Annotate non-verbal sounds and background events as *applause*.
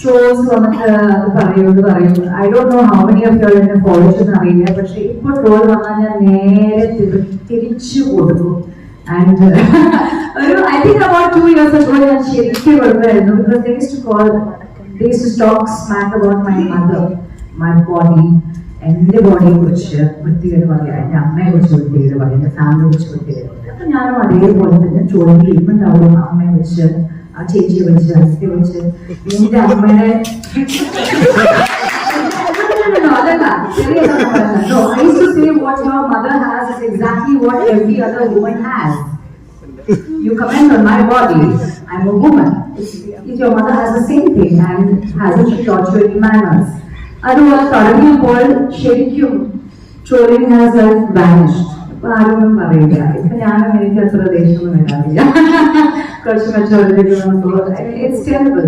Trolls വന്നിട്ട് അത് പറയുന്നത്. പറയും I don't know how many of your എന്നെ ഫോളോ എന്ന് അറിയില്ല പക്ഷെ ഇപ്പൊ ട്രോൾ വന്നാൽ ഞാൻ നേരെ തിരി- തിരിച്ചു കൊടുക്കും. ആൻഡ് *laughs* ഒരു I think about two years ago ഞാൻ ശരിക്കും കൊടുക്കുമായിരുന്നു because they to call they to talk smack about my mother my body എന്റെ ബോഡിയെ കുറിച്ച് വൃത്തികേട് പറയാം എന്റെ അമ്മയെ കുറിച്ച് വൃത്തികേട് പറയാം എന്റെ ഫാമിലിയെ കുറിച്ച് വൃത്തികേട് പറയാം അപ്പൊ ഞാനും അതേപോലെ തന്നെ ചോദ്യം ട്രീറ്റ്മെന്റ് അമ്മയെ വിളിച്ച് ആ ചേച്ചിയെ വിളിച്ച് അച്ഛനെ വിളിച്ച് എന്റെ അമ്മയുടെ No, അതല്ല. ശരിയല്ല പറഞ്ഞത്. No, I used to say what your mother has is exactly what every other woman has. You comment on my body. I'm a woman. If if your mother has the same thing and hasn't she taught you any manners? അതുപോലെ തുടങ്ങിയപ്പോൾ ശരിക്കും trawling has vanished അപ്പൊ ആരൊന്നും പറയില്ല ഇപ്പൊ ഞാനും എനിക്ക് അത്ര ദേഷ്യമൊന്നും വരാറില്ല കുറച്ച് മെച്ചോറിറ്റി ടെറിബിൾ